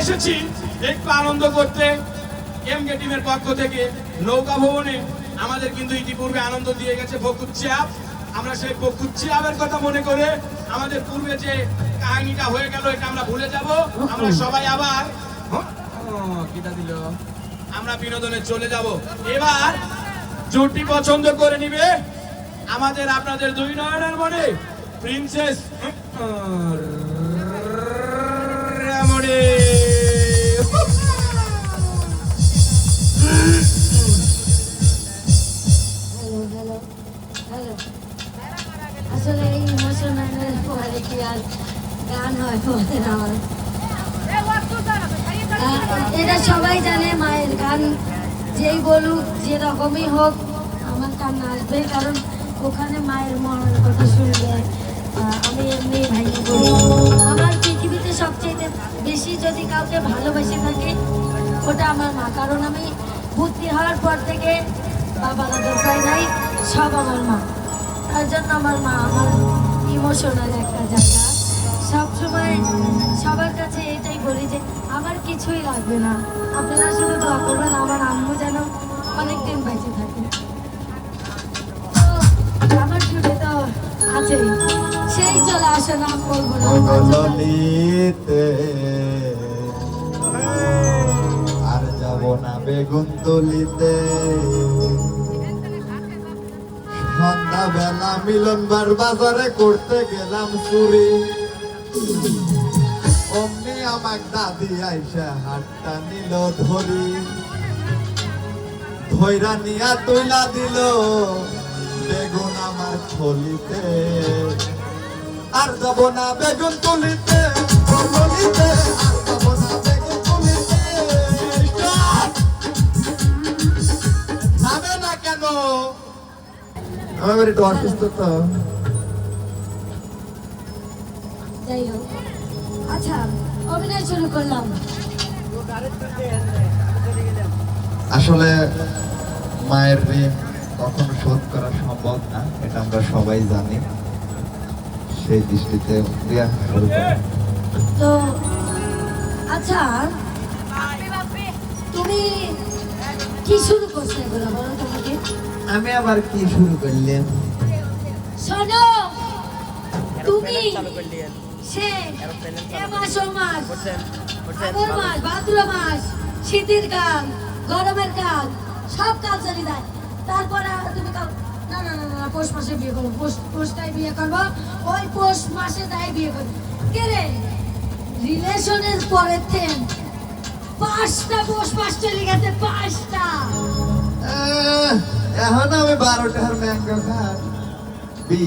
এসেছি একটু আনন্দ করতে এমকে টিমের পক্ষ থেকে। নৌকা ভবনে আমাদের কিন্তু ইতিপূর্বে আনন্দ দিয়ে গেছে চাপ। আমরা সেই বকুত চাপের কথা মনে করে আমাদের পূর্বে যে কাহিনীটা হয়ে গেল এটা আমরা ভুলে যাব। আমরা সবাই আবার? কিটা দিল? আমরা বিনোদনে চলে যাব। এবার জুটি পছন্দ করে নিবে আমাদের আপনাদের দুই নয়নের মনে। প্রিন্সেস রামণি আসলে এই ইমোশনালের পরে গান হয় এটা সবাই জানে মায়ের গান, যেই বলুক, যে রকমই হোক, আমার গান আসবে, কারণ ওখানে মায়ের মনের কথা শুনলে আমি এমনি ভাইকে বলি আমার পৃথিবীতে সবচেয়ে বেশি যদি কাউকে ভালোবেসে থাকি, ওটা আমার মা, কারণ আমি ভর্তি হওয়ার পর থেকে বাবার দরকার নাই, সব আমার মা। তার জন্য আমার মা আমার ইমোশনাল একটা জায়গা। সব সময় সবার কাছে এটাই বলি যে, আমার কিছুই লাগবে না। আপনারা শুধু দোয়া করবেন, আমার আম্মু যেন অনেকদিন বেঁচে থাকে। আমার ছুটে তো আছেই। সেই চলে আসে নাম বলব না। না বেগুন তুলিতে সন্ধ্যা বেলা মিলনবার বাজারে করতে গেলাম চুরি। অমনি আমাক দাদি আইসা হাতটা নিল ধরি। ধৈরা নিয়া তুইলা দিল বেগুন আমার থলিতে। আর যাব না বেগুন তুলিতে তুলিতে আর আমার একটু অসুস্থ তো যাই হোক। আচ্ছা অভিনয় শুরু করলাম। আসলে মায়ের ঋণ কখনো শোধ করা সম্ভব না এটা আমরা সবাই জানি। সেই দৃষ্টিতে তো আচ্ছা তুমি কি শুরু করছ এগুলো বলো আমি আবার কি শুরু করলাম শোনো তুমি সে মাস ও মাস আগর মাস ভাদ্র মাস শীতের কাল গরমের কাল সব কাল চলে যায়। তারপরে তুমি কাল না না না না পৌষ মাসে বিয়ে করব পৌষ পৌষটাই বিয়ে করব ওই পৌষ মাসে তাই বিয়ে করব। কে রে? রিলেশনের পরের থেন পাঁচটা পৌষ মাস চলে গেছে পাঁচটা। এখন আমি বারোটার ম্যাঙ্গো খাই। বি।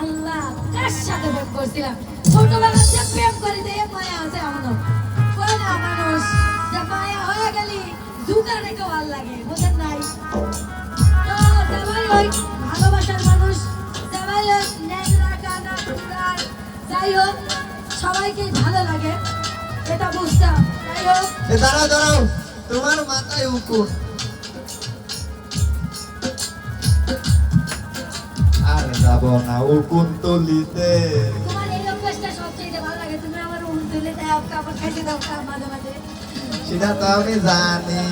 আল্লাহ কার সাথে প্রেম করছিলাম? ছোটবেলাতে প্রেম করে দিয়ে মায়া আছে আমার কই মানুষ যে মায়া হয়ে গেলি দুটা রেখে ভালো লাগে বুঝেন নাই? তো সবাই ওই ভালোবাসার মানুষ সবাই ওই কানা টুকরার যাই হোক সবাইকে ভালো লাগে এটা বুঝতাম। যাই হোক। দাঁড়াও দাঁড়াও তোমার মাথায় উকুন। খাইতে দাও মাঝে মাঝে। সেটা তো আমি জানি।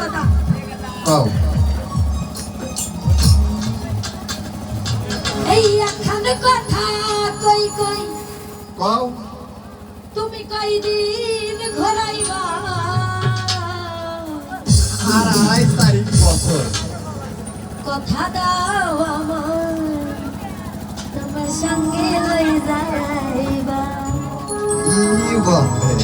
কথা। এই একখান কথা কই কই? কও। তুমি কই দিন ঘোরাইবা? আর আড়াই বছর। কথা দাও আমার তোমার সঙ্গে লই যাইবা। কি বলে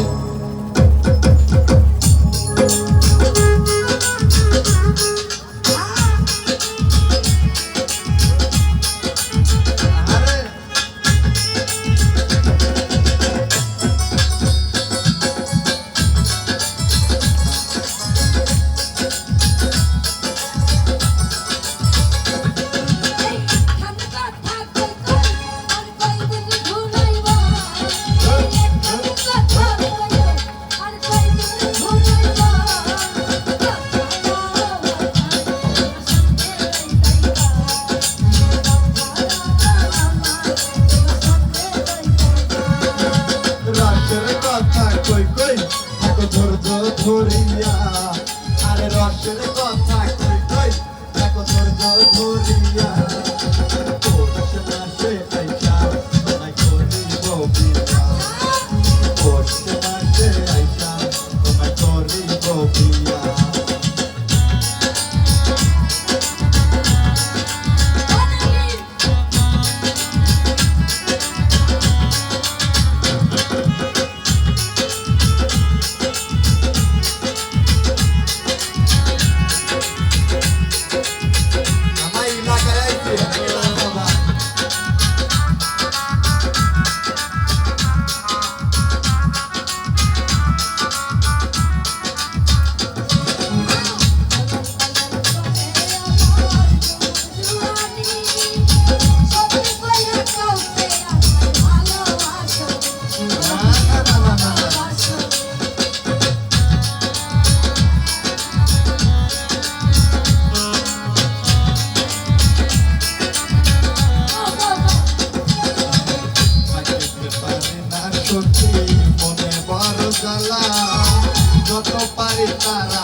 ধরে 当啦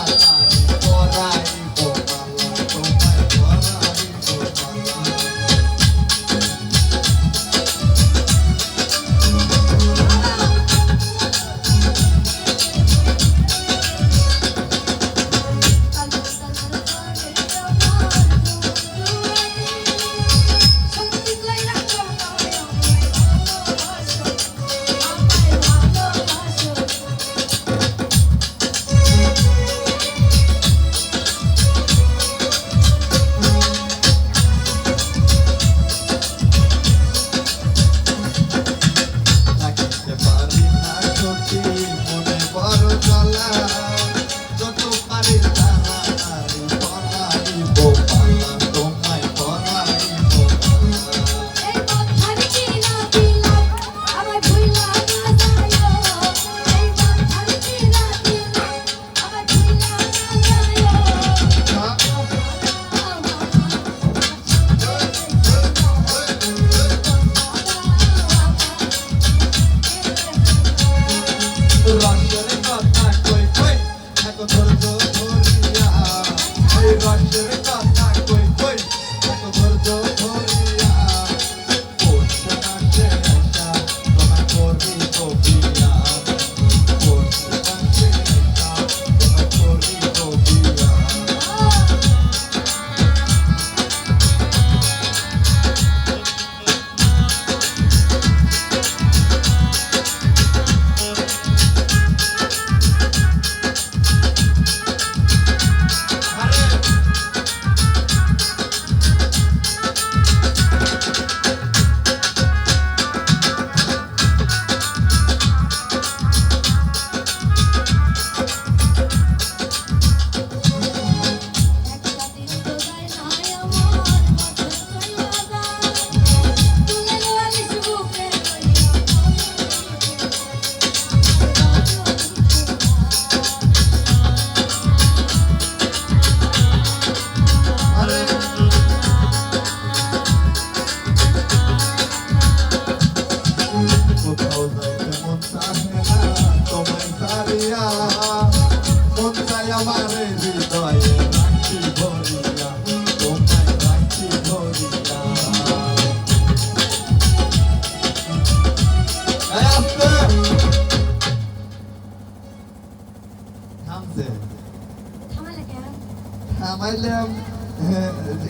নামাইলাম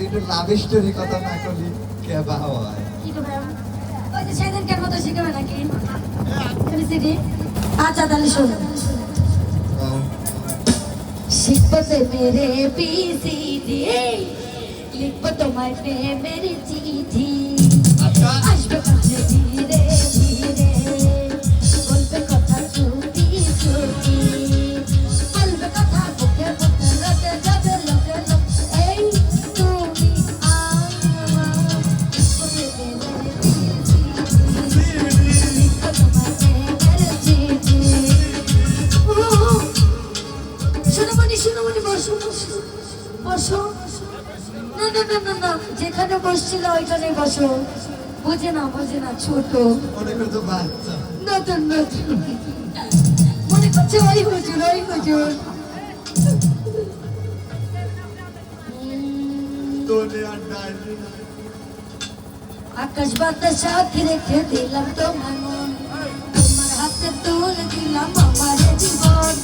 একটু লাভ কথা না করলি কেবা হয়? আচ্ছা তাহলে শোনো। শিখতে মেরে পিসি দিয়ে লিখব তোমার প্রেমের চিঠি। আচ্ছা। আসবে ধীরে না যেখানে বসছিল ওইখানে বসো। বোঝে না বোঝে না ছোট। নতুন নতুন। মনে করছে ওই হুজুর ওই হুজুর। আকাশ বাতাস রেখে দিলাম তো মন। তোমার হাতে তুলে দিলাম আমার জীবন।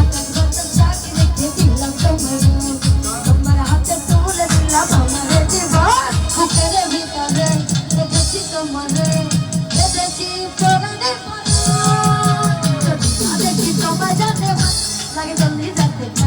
আকাশ বাতাস রেখে দিলাম তো মন। লাগে জলদি যাতে